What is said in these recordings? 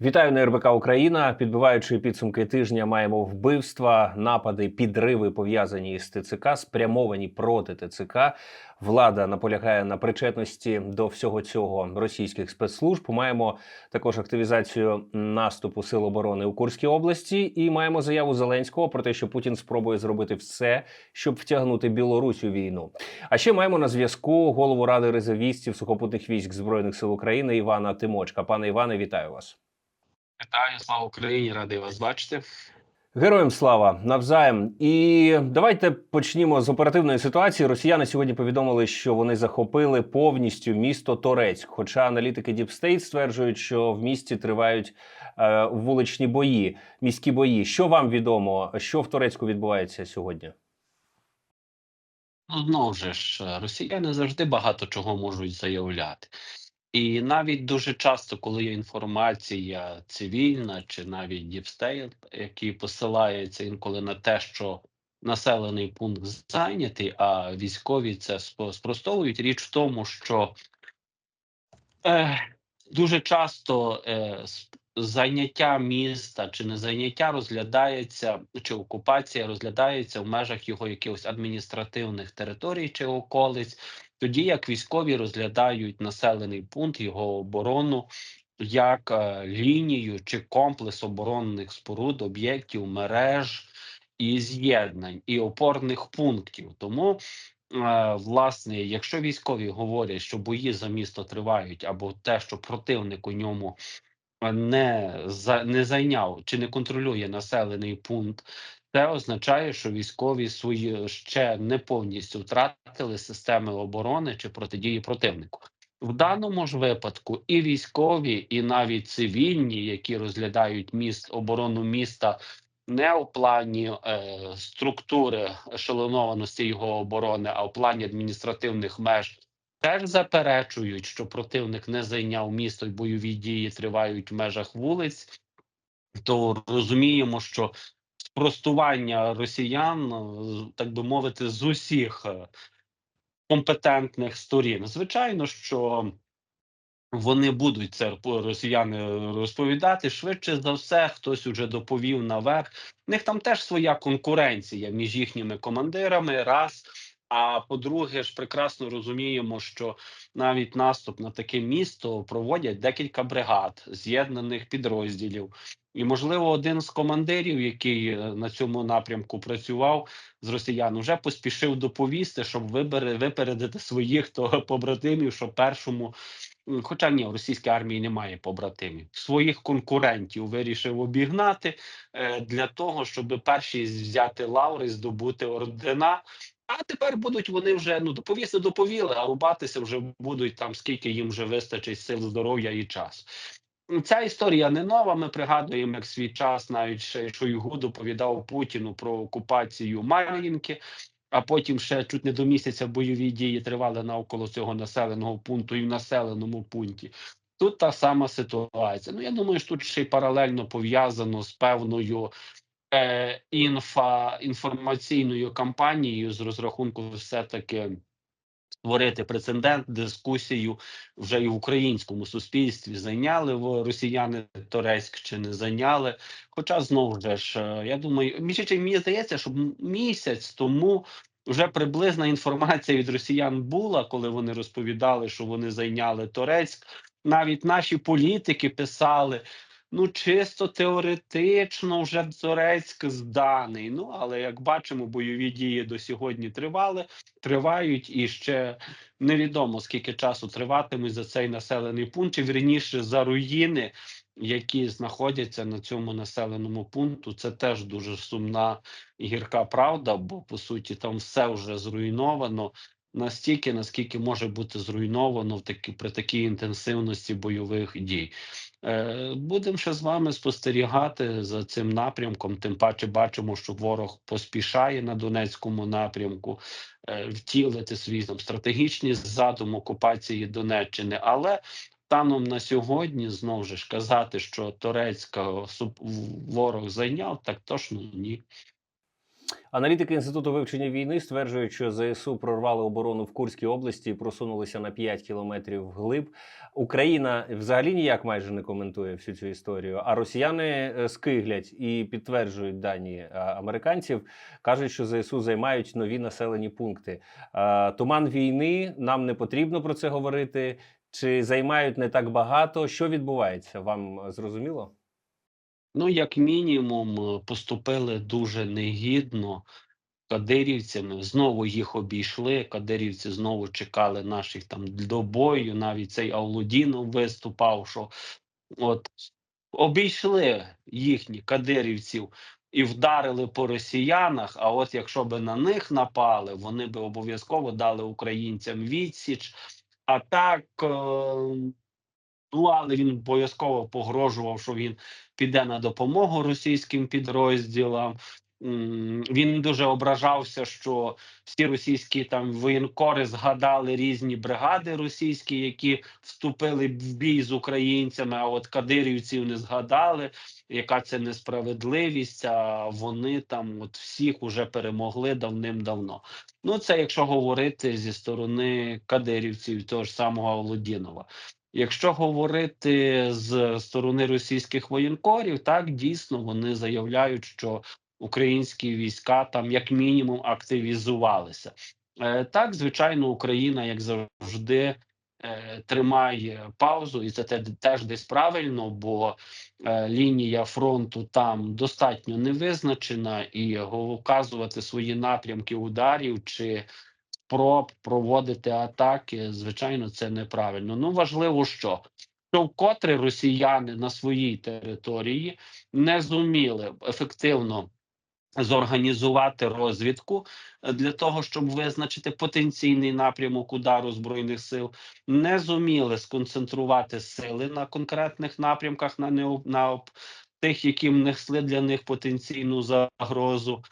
Вітаю на РБК Україна. Підбиваючи підсумки тижня, маємо вбивства, напади, підриви пов'язані із ТЦК, спрямовані проти ТЦК. Влада наполягає на причетності до всього цього російських спецслужб. Маємо також активізацію наступу сил оборони у Курській області. І маємо заяву Зеленського про те, що Путін спробує зробити все, щоб втягнути Білорусь у війну. А ще маємо на зв'язку голову ради резервістів сухопутних військ збройних сил України Івана Тимочка. Пане Іване, вітаю вас. Вітаю, слава Україні, радий вас бачити. Героям слава навзаєм. І давайте почнімо з оперативної ситуації. Росіяни сьогодні повідомили, що вони захопили повністю місто Торецьк. Хоча аналітики Діпстейт стверджують, що в місті тривають е, вуличні бої, міські бої. Що вам відомо, що в Торецьку відбувається сьогодні? Ну, знову ж ж, росіяни завжди багато чого можуть заявляти. І навіть дуже часто, коли є інформація цивільна чи навіть діпстейт, який посилається інколи на те, що населений пункт зайнятий, а військові це спростовують. Річ в тому, що е, дуже часто е, зайняття міста чи не зайняття розглядається, чи окупація розглядається в межах його якихось адміністративних територій чи околиць, тоді як військові розглядають населений пункт, його оборону як е, лінію чи комплекс оборонних споруд, об'єктів, мереж і з'єднань і опорних пунктів. Тому Е, власне, якщо військові говорять, що бої за місто тривають, або те, що противник у ньому е, не за не зайняв чи не контролює населений пункт, це означає, що військові свої ще не повністю втратили системи оборони чи протидії противнику. В даному ж випадку і військові, і навіть цивільні, які розглядають міст оборону міста не у плані е, структури ешелонованості його оборони, а в плані адміністративних меж, теж заперечують, що противник не зайняв місто і бойові дії тривають в межах вулиць. То розуміємо, що спростування росіян, е, так би мовити, з усіх е, компетентних сторін. Звичайно, що вони будуть це росіяни розповідати. Швидше за все, хтось уже доповів наверх. В них там теж своя конкуренція між їхніми командирами. Раз. А по-друге, ж прекрасно розуміємо, що навіть наступ на таке місто проводять декілька бригад з'єднаних підрозділів. І, можливо, один з командирів, який е, на цьому напрямку працював з росіян, вже поспішив доповісти, щоб вибере, випередити своїх то побратимів, що першому Хоча ні, у російській армії немає побратимів. Своїх конкурентів вирішив обігнати е, для того, щоб перші взяти лаври, здобути ордена. А тепер будуть вони вже ну доповісти доповіли, а рубатися вже будуть там, скільки їм вже вистачить сил, здоров'я і час. Ця історія не нова. Ми пригадуємо, як свій час навіть Шойгу доповідав Путіну про окупацію Мар'їнки а потім ще чуть не до місяця бойові дії тривали навколо цього населеного пункту і в населеному пункті. Тут та сама ситуація. Ну я думаю, що тут ще й паралельно пов'язано з певною інфа інформаційною кампанією з розрахунку, все таки. Створити прецедент, дискусію вже і в українському суспільстві зайняли росіяни Торецьк чи не зайняли. Хоча знову ж е, я думаю, іншим, мені здається, що місяць тому вже приблизна інформація від росіян була, коли вони розповідали, що вони зайняли Торецьк. Навіть наші політики писали. Ну, чисто теоретично вже Торецьк зданий. Ну але як бачимо, бойові дії до сьогодні тривали, тривають і ще невідомо скільки часу триватимуть за цей населений пункт, чи вірніше за руїни, які знаходяться на цьому населеному пункту. Це теж дуже сумна і гірка правда, бо по суті там все вже зруйновано. Настільки, наскільки може бути зруйновано в такі при такій інтенсивності бойових дій, будемо ще з вами спостерігати за цим напрямком. Тим паче бачимо, що ворог поспішає на Донецькому напрямку е, втілити свій там стратегічні задум окупації Донеччини, але станом на сьогодні знову ж казати, що Турецька суп- ворог зайняв, так точно ні. Аналітики інституту вивчення війни стверджують, що ЗСУ прорвали оборону в Курській області і просунулися на 5 кілометрів вглиб. Україна взагалі ніяк майже не коментує всю цю історію. А росіяни е, скиглять і підтверджують дані е, американців. кажуть, що ЗСУ займають нові населені пункти. Е, Туман війни. Нам не потрібно про це говорити. Чи займають не так багато? Що відбувається? Вам зрозуміло? Ну, як мінімум, е, поступили дуже негідно кадирівцями. Знову їх обійшли. Кадирівці знову чекали наших там до бою. Навіть цей Аулудінов виступав, що от обійшли їхні кадирівців і вдарили по росіянах. А от якщо би на них напали, вони би обов'язково дали українцям відсіч. А так. е, Ну, але він обов'язково погрожував, що він піде на допомогу російським підрозділам. Він дуже ображався, що всі російські там воєнкори згадали різні бригади російські, які вступили в бій з українцями. А от кадирівців не згадали. Яка це несправедливість? А вони там, от всіх уже перемогли давним-давно. Ну, це якщо говорити зі сторони кадирівців, того ж самого Володінова. Якщо говорити з сторони російських воєнкорів, так дійсно вони заявляють, що українські війська там як мінімум активізувалися. Е, так, звичайно, Україна, як завжди, е, тримає паузу, і це теж десь правильно, бо е, лінія фронту там достатньо не визначена, і вказувати свої напрямки ударів чи спроб проводити атаки, звичайно, це неправильно. Ну важливо, що що вкотре росіяни на своїй території не зуміли ефективно зорганізувати розвідку е, для того, щоб визначити потенційний напрямок удару збройних сил, не зуміли сконцентрувати сили на конкретних напрямках на нео- на тих, які несли для них потенційну загрозу.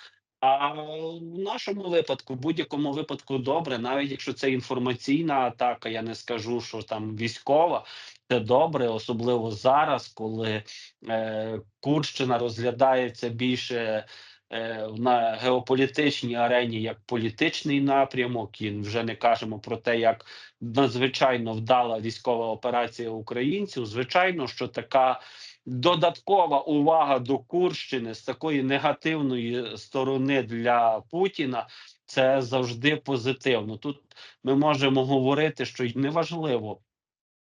А в нашому випадку, в будь-якому випадку, добре, навіть якщо це інформаційна атака, я не скажу, що там військова, це добре, особливо зараз, коли е, Курщина розглядається більше е, на геополітичній арені як політичний напрямок, і вже не кажемо про те, як надзвичайно вдала військова операція українців. Звичайно, що така додаткова увага до Курщини з такої негативної сторони для Путіна. Це завжди позитивно. Тут ми можемо говорити, що неважливо.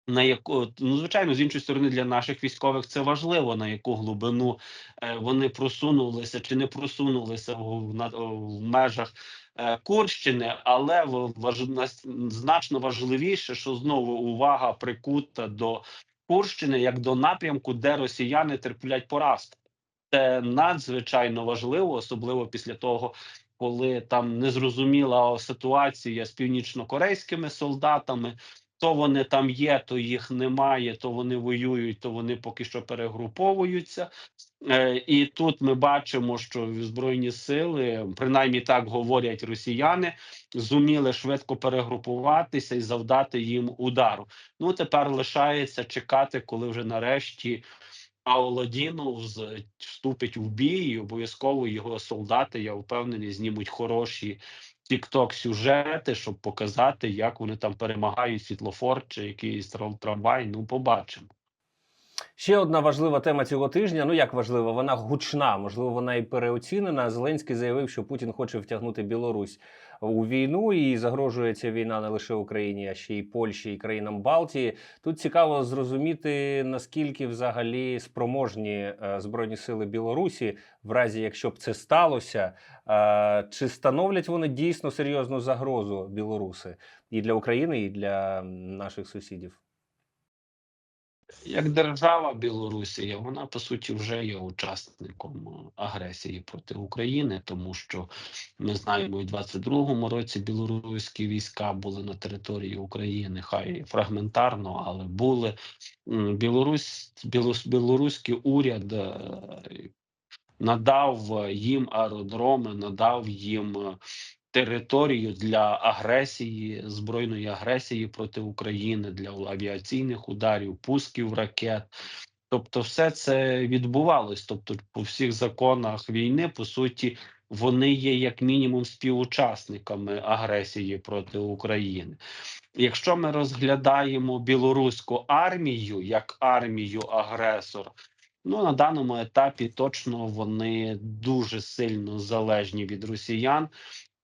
На яку ну звичайно з іншої сторони для наших військових це важливо на яку глибину е, вони просунулися чи не просунулися в, на, в межах е, Курщини, але важ, значно важливіше, що знову увага прикута до Курщини як до напрямку, де росіяни терплять поразку. Це надзвичайно важливо, особливо після того, коли там незрозуміла ситуація з північнокорейськими солдатами. То вони там є, то їх немає, то вони воюють, то вони поки що перегруповуються. Е, і тут ми бачимо, що збройні сили, принаймні так говорять росіяни, зуміли швидко перегрупуватися і завдати їм удару. Ну тепер лишається чекати, коли вже нарешті Аолодінов з- вступить в бій, і обов'язково його солдати, я впевнений, знімуть хороші тікток сюжети, щоб показати, як вони там перемагають світлофор чи якийсь трамвай. Ну, побачимо. Ще одна важлива тема цього тижня. Ну як важлива, вона гучна, можливо, вона і переоцінена. Зеленський заявив, що Путін хоче втягнути Білорусь у війну, і загрожує ця війна не лише Україні, а ще й Польщі і країнам Балтії. Тут цікаво зрозуміти наскільки взагалі спроможні е, збройні сили Білорусі, в разі якщо б це сталося, е, чи становлять вони дійсно серйозну загрозу білоруси і для України, і для наших сусідів. Як держава Білорусія, вона по суті вже є учасником е, агресії проти України, тому що ми знаємо, в 22-му році білоруські війська були на території України, хай фрагментарно, але були. Білорусь, білоруський уряд е, надав їм аеродроми, надав їм е, територію для агресії, збройної агресії проти України, для авіаційних ударів, пусків ракет. Тобто, все це відбувалось. Тобто, по всіх законах війни, по суті, вони є як мінімум співучасниками агресії проти України. Якщо ми розглядаємо білоруську армію як армію агресор, ну на даному етапі точно вони дуже сильно залежні від росіян,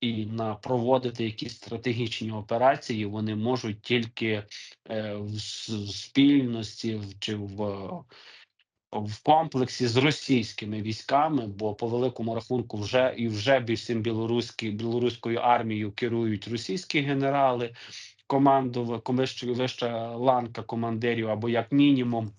і на проводити якісь стратегічні операції вони можуть тільки е, в спільності чи в в комплексі з російськими військами, бо по великому рахунку вже і вже більшим білоруські білоруською армією керують російські генерали, командова вища ланка командирів, або як мінімум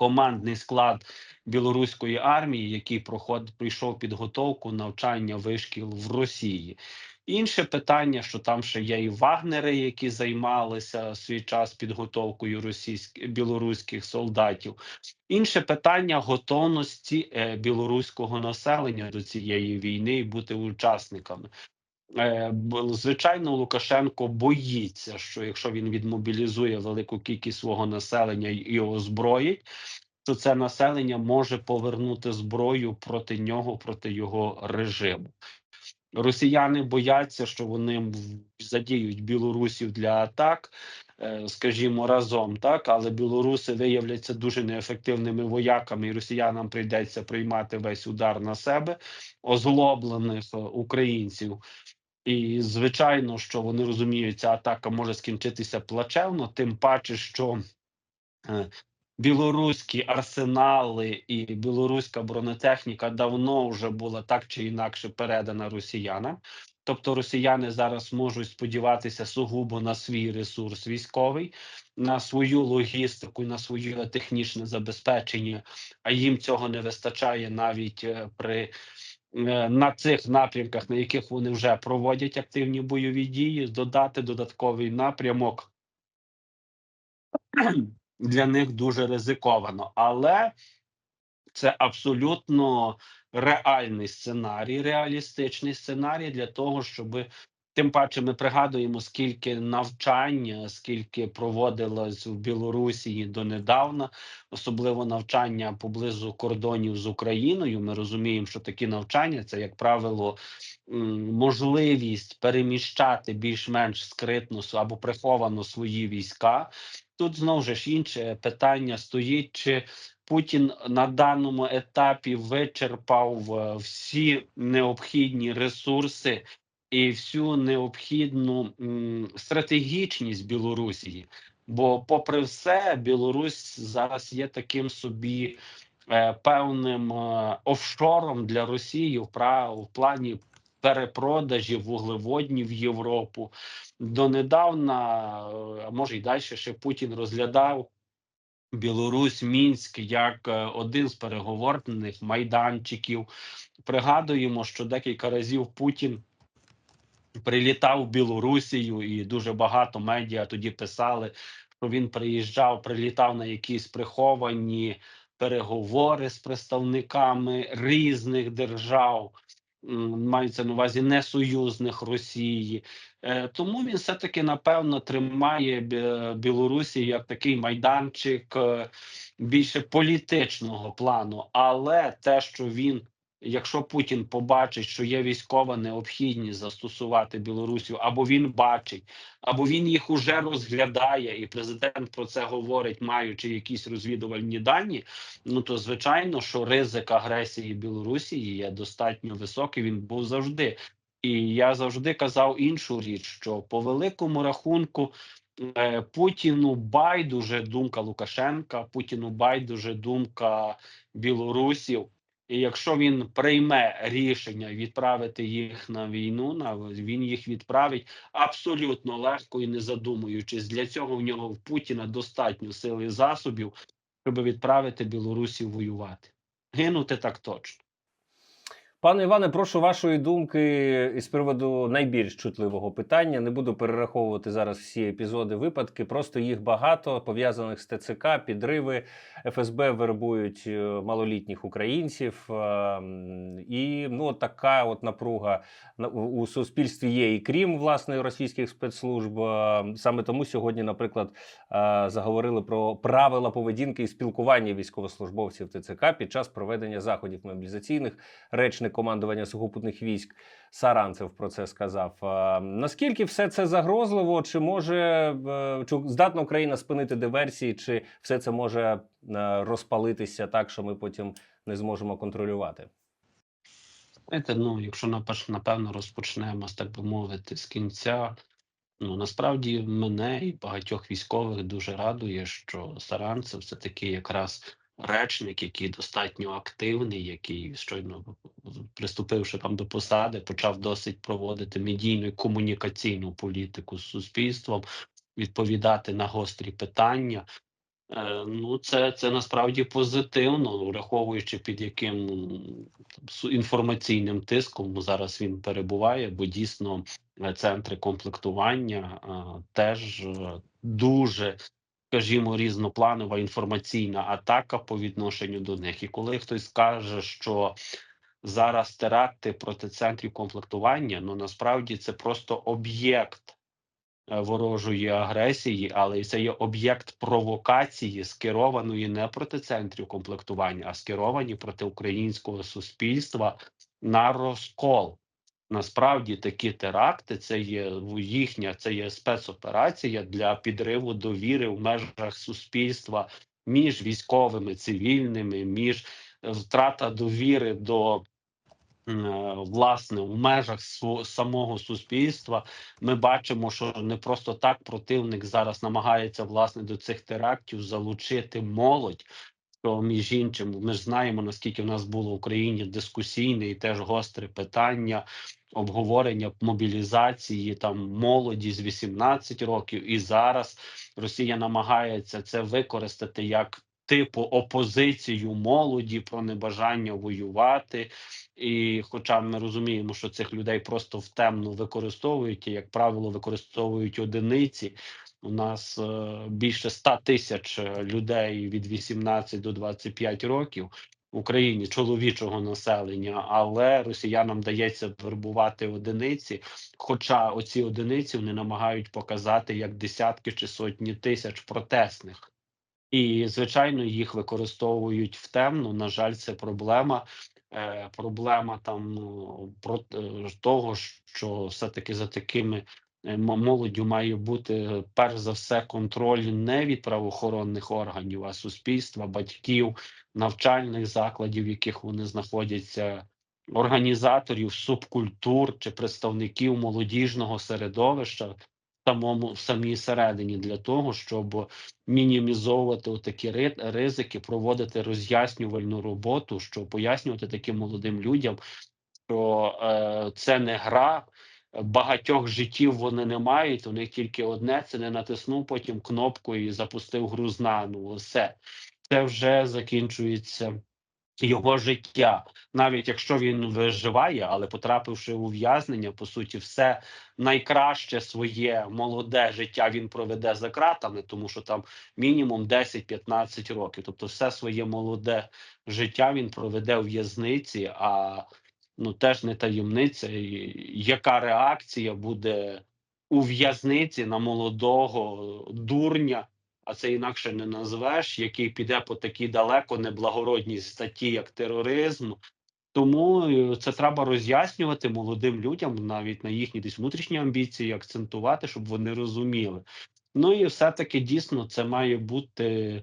командний склад білоруської армії, який проход прийшов підготовку навчання вишкіл в Росії. Інше питання, що там ще є і вагнери, які займалися свій час підготовкою російських білоруських солдатів. Інше питання готовності е, білоруського населення до цієї війни і бути учасниками. Е, звичайно, Лукашенко боїться, що якщо він відмобілізує велику кількість свого населення і озброїть, то це населення може повернути зброю проти нього, проти його режиму. Росіяни бояться, що вони задіють білорусів для атак, е, скажімо, разом, так але білоруси виявляться дуже неефективними вояками, і росіянам прийдеться приймати весь удар на себе, озлоблених е, українців. І звичайно, що вони розуміють, ця атака може скінчитися плачевно, тим паче, що е, білоруські арсенали і білоруська бронетехніка давно вже була так чи інакше передана росіянам. Тобто росіяни зараз можуть сподіватися сугубо на свій ресурс військовий, на свою логістику, на своє технічне забезпечення, а їм цього не вистачає навіть е, при на цих напрямках, на яких вони вже проводять активні бойові дії, додати додатковий напрямок для них дуже ризиковано, але це абсолютно реальний сценарій, реалістичний сценарій для того, щоб тим паче ми пригадуємо, скільки навчання, скільки проводилось в Білорусі донедавна, особливо навчання поблизу кордонів з Україною. Ми розуміємо, що такі навчання це, як правило, можливість переміщати більш-менш скритно або приховано свої війська. Тут знову ж інше питання стоїть, чи Путін на даному етапі вичерпав е, всі необхідні ресурси і всю необхідну стратегічність Білорусі. Бо, попри все, Білорусь зараз є таким собі е, певним е, офшором для Росії в, в плані перепродажів вуглеводнів Європу. Донедавна, е, а може й далі ще Путін розглядав Білорусь, Мінськ як один з переговорних майданчиків. Пригадуємо, що декілька разів Путін прилітав в Білорусію, і дуже багато медіа тоді писали, що він приїжджав, прилітав на якісь приховані переговори з представниками різних держав. Мається на увазі не союзних Росії, Е, тому він все таки напевно тримає Білорусі як такий майданчик е, більше політичного плану. Але те, що він, якщо Путін побачить, що є військова необхідність застосувати Білорусію, або він бачить, або він їх уже розглядає, і президент про це говорить, маючи якісь розвідувальні дані. Ну то звичайно, що ризик агресії Білорусі є достатньо високий. Він був завжди. І я завжди казав іншу річ, що по великому рахунку е, Путіну байдуже думка Лукашенка, Путіну байдуже думка білорусів. І якщо він прийме рішення відправити їх на війну, на він їх відправить абсолютно легко і не задумуючись. Для цього в нього в Путіна достатньо сил і засобів, щоб відправити білорусів воювати. Гинути так точно. Пане Іване, прошу вашої думки із приводу найбільш чутливого питання. Не буду перераховувати зараз всі епізоди, випадки. Просто їх багато пов'язаних з ТЦК, підриви. ФСБ вербують е, малолітніх українців. е, І ну така от напруга у суспільстві є і крім власне російських спецслужб. Е, Саме тому сьогодні, наприклад, заговорили про правила поведінки і спілкування військовослужбовців ТЦК під час проведення заходів мобілізаційних. Речник командування сухопутних військ Саранцев про це сказав. Наскільки все це загрозливо? Чи може е, чи здатна Україна спинити диверсії, чи все це може е, розпалитися так, що ми потім не зможемо контролювати? Знаєте, ну, якщо напевно розпочнемо, з так би мовити, з кінця, ну насправді мене і багатьох військових дуже радує, що Саранцев це такий якраз речник, який достатньо активний, який щойно приступивши там до посади, почав досить проводити медійну і комунікаційну політику з суспільством, відповідати на гострі питання. Е, Ну, це, це насправді позитивно, враховуючи під яким інформаційним тиском зараз він перебуває, бо дійсно е, центри комплектування е, теж дуже, скажімо, різнопланова інформаційна атака по відношенню до них. І коли хтось каже, що зараз теракти проти центрів комплектування, ну насправді це просто об'єкт е, ворожої агресії, але це є об'єкт провокації, скерованої не проти центрів комплектування, а скеровані проти українського суспільства на розкол. Насправді такі теракти це є їхня, це є спецоперація для підриву довіри в межах суспільства між військовими, цивільними, між е, втрата довіри до е, власне в межах самого суспільства. Ми бачимо, що не просто так противник зараз намагається власне до цих терактів залучити молодь. Що між іншим, ми ж знаємо, наскільки в нас було в Україні дискусійне і теж гостре питання обговорення мобілізації там молоді з 18 років, і зараз Росія намагається це використати як типу опозицію молоді про небажання воювати. І, хоча ми розуміємо, що цих людей просто в темну використовують, і, як правило, використовують одиниці. У нас е, більше 100 тисяч е, людей від 18 до 25 років в Україні чоловічого населення, але росіянам дається вербувати одиниці. Хоча оці одиниці вони намагають показати як десятки чи сотні тисяч протестних. І, звичайно, їх використовують в темну. На жаль, це проблема. Е, проблема там ну, про того, що все-таки за такими молоддю має бути е, перш за все контроль не від правоохоронних органів, а суспільства, батьків, навчальних закладів, в яких вони знаходяться, організаторів субкультур чи представників молодіжного середовища самому в самій середині для того, щоб мінімізовувати такі ризики, проводити роз'яснювальну роботу, що пояснювати таким молодим людям, що е, це не гра. Багатьох життів вони не мають. У них тільки одне: це не натиснув потім кнопку і запустив гру з Ну все це вже закінчується його життя, навіть якщо він виживає, але потрапивши у в'язнення, по суті, все найкраще своє молоде життя він проведе за кратами, тому що там мінімум 10-15 років. Тобто, все своє молоде життя він проведе у в'язниці. А ну теж не таємниця, яка реакція буде у в'язниці на молодого дурня а це інакше не назвеш, який піде по такій далеко неблагородній статті, як тероризм. Тому е, це треба роз'яснювати молодим людям, навіть на їхні десь внутрішні амбіції, акцентувати, щоб вони розуміли. Ну і все-таки дійсно це має бути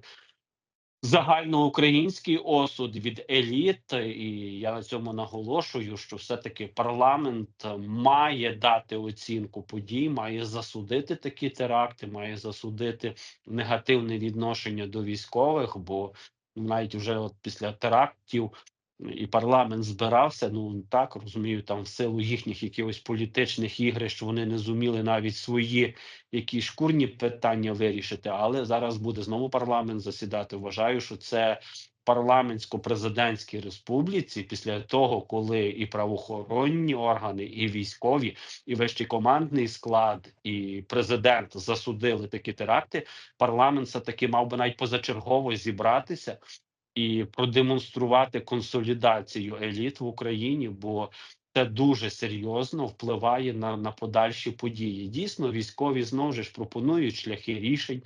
загальноукраїнський осуд від еліт, і я на цьому наголошую, що все-таки парламент має дати оцінку подій, має засудити такі теракти, має засудити негативне відношення до військових. Бо навіть вже от після терактів і парламент збирався. Ну так розумію, там в силу їхніх якихось політичних ігри, що вони не зуміли навіть свої якісь шкурні питання вирішити. Але зараз буде знову парламент засідати. Вважаю, що це парламентсько-президентській республіці, після того, коли і правоохоронні органи, і військові, і вищий командний склад, і президент засудили такі теракти. Парламент все таки мав би навіть позачергово зібратися і продемонструвати консолідацію еліт в Україні, бо це дуже серйозно впливає на на подальші події. Дійсно, військові знову ж пропонують шляхи рішень.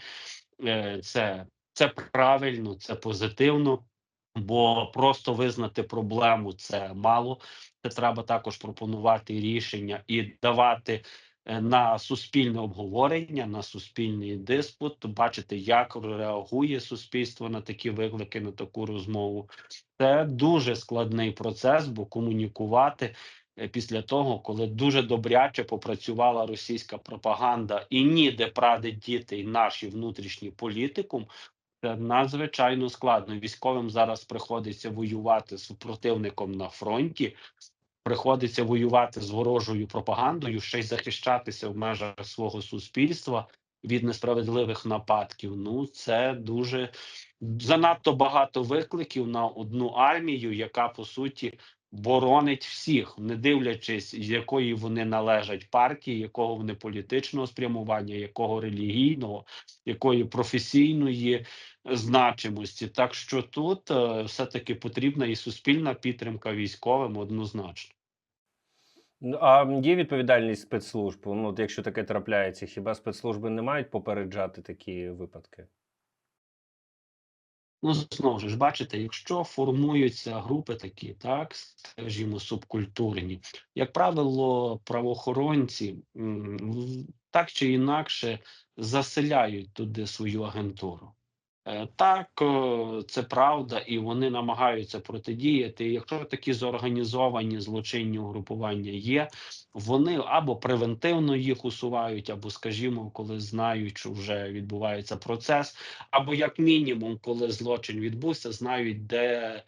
Е, Це, Це правильно, це позитивно. Бо просто визнати проблему це мало. Це треба також пропонувати рішення і давати на суспільне обговорення, на суспільний диспут, бачити, як реагує суспільство на такі виклики, на таку розмову. Це дуже складний процес, бо комунікувати е, після того, коли дуже добряче попрацювала російська пропаганда і ніде прадить діти і наші внутрішні політикум. Це надзвичайно складно. Військовим зараз приходиться воювати з противником на фронті, приходиться воювати з ворожою пропагандою, ще й захищатися в межах свого суспільства від несправедливих нападків. Ну це дуже занадто багато викликів на одну армію, яка по суті боронить всіх, не дивлячись, з якої вони належать партії, якого вони політичного спрямування, якого релігійного, якої професійної значимості. Так що тут е, все-таки потрібна і суспільна підтримка військовим однозначно. Ну, а є відповідальність спецслужб? Ну, от якщо таке трапляється, хіба спецслужби не мають попереджати такі випадки? Ну, знову ж бачите, якщо формуються групи такі, так скажімо, субкультурні, як правило, правоохоронці так чи інакше заселяють туди свою агентуру. Е, Так, е, це правда, і вони намагаються протидіяти. Якщо такі зорганізовані злочинні угрупування є, вони або превентивно їх усувають, або, скажімо, коли знають, що вже відбувається процес, або як мінімум, коли злочин відбувся, знають, де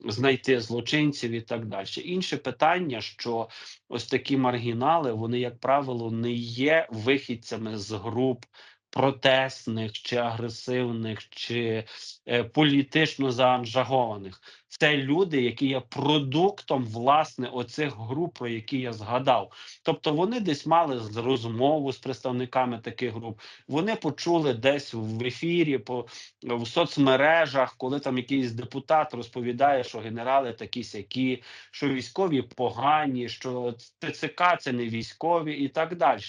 знайти злочинців і так далі. Інше питання, що ось такі маргінали, вони, як правило, не є вихідцями з груп протестних чи агресивних, чи е, політично заангажованих. Це люди, які є продуктом власне оцих груп, про які я згадав. Тобто вони десь мали розмову з представниками таких груп. Вони почули десь в ефірі, по в соцмережах, коли там якийсь депутат розповідає, що генерали такі сякі, що військові погані, що ТЦК це не військові, і так далі.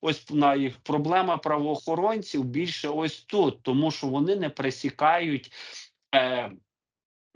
Ось на їх проблема правоохоронців більше ось тут, тому що вони не пресікають. Е,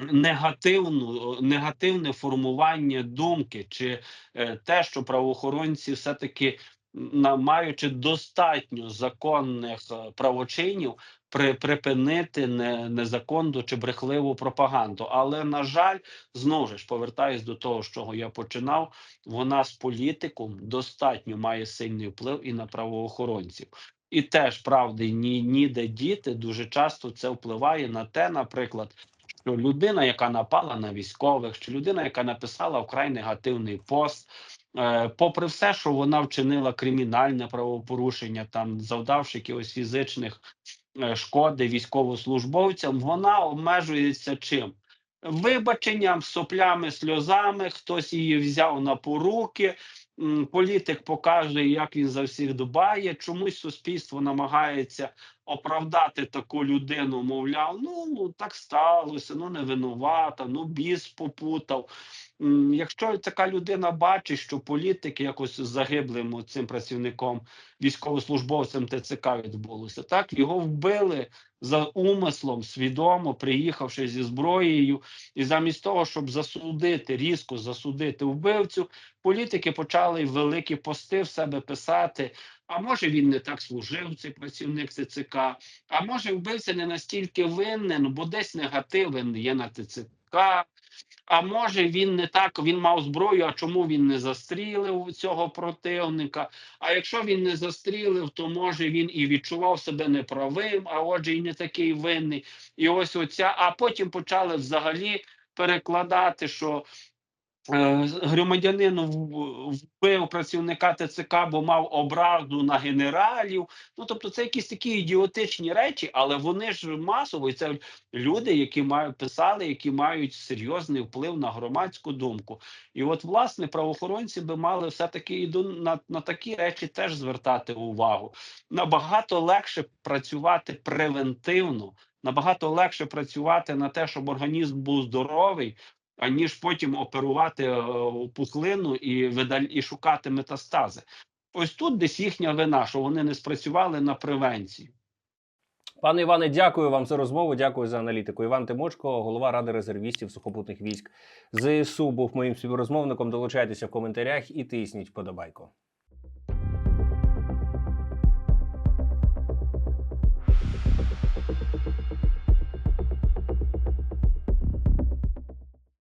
Негативну негативне формування думки, чи е, те, що правоохоронці все-таки на маючи достатньо законних е, правочинів, при, припинити не, незаконну чи брехливу пропаганду. Але на жаль, знову ж повертаюсь до того, з чого я починав. Вона з політиком достатньо має сильний вплив і на правоохоронців. І теж правди ні, ніде діти дуже часто це впливає на те, наприклад, що людина, яка напала на військових, чи людина, яка написала вкрай негативний пост, е, попри все, що вона вчинила кримінальне правопорушення, там завдавши якихось фізичних е, шкоди військовослужбовцям, вона обмежується чим? Вибаченням, соплями, сльозами, хтось її взяв на поруки. Політик покаже, як він за всіх дбає. Чомусь суспільство намагається оправдати таку людину, мовляв, ну так сталося, ну не винувата, ну біс попутав. Якщо така людина бачить, що політик якось загиблим цим працівником, військовослужбовцем ТЦК відбулося, так його вбили за умислом, свідомо приїхавши зі зброєю, і замість того, щоб засудити, різко засудити вбивцю, політики почали великі пости в себе писати. А може він не так служив, цей працівник ТЦК, а може вбивця не настільки винен, бо десь негативен є на ТЦК. А може він не так, він мав зброю, а чому він не застрілив цього противника? А якщо він не застрілив, то може він і відчував себе неправим, а отже, і не такий винний. І ось оця, а потім почали взагалі перекладати, що громадянин вбив працівника ТЦК, бо мав образу на генералів. Ну тобто, це якісь такі ідіотичні речі, але вони ж масово і це люди, які мають писали, які мають серйозний вплив на громадську думку. І от, власне, правоохоронці би мали все-таки і до на, на такі речі теж звертати увагу. Набагато легше працювати превентивно, набагато легше працювати на те, щоб організм був здоровий. Аніж потім оперувати е, пухлину і і шукати метастази. Ось тут десь їхня вина, що вони не спрацювали на превенцію. Пане Іване, дякую вам за розмову. Дякую за аналітику. Іван Тимочко, голова ради резервістів сухопутних військ ЗСУ, був моїм співрозмовником. Долучайтеся в коментарях і тисніть вподобайку.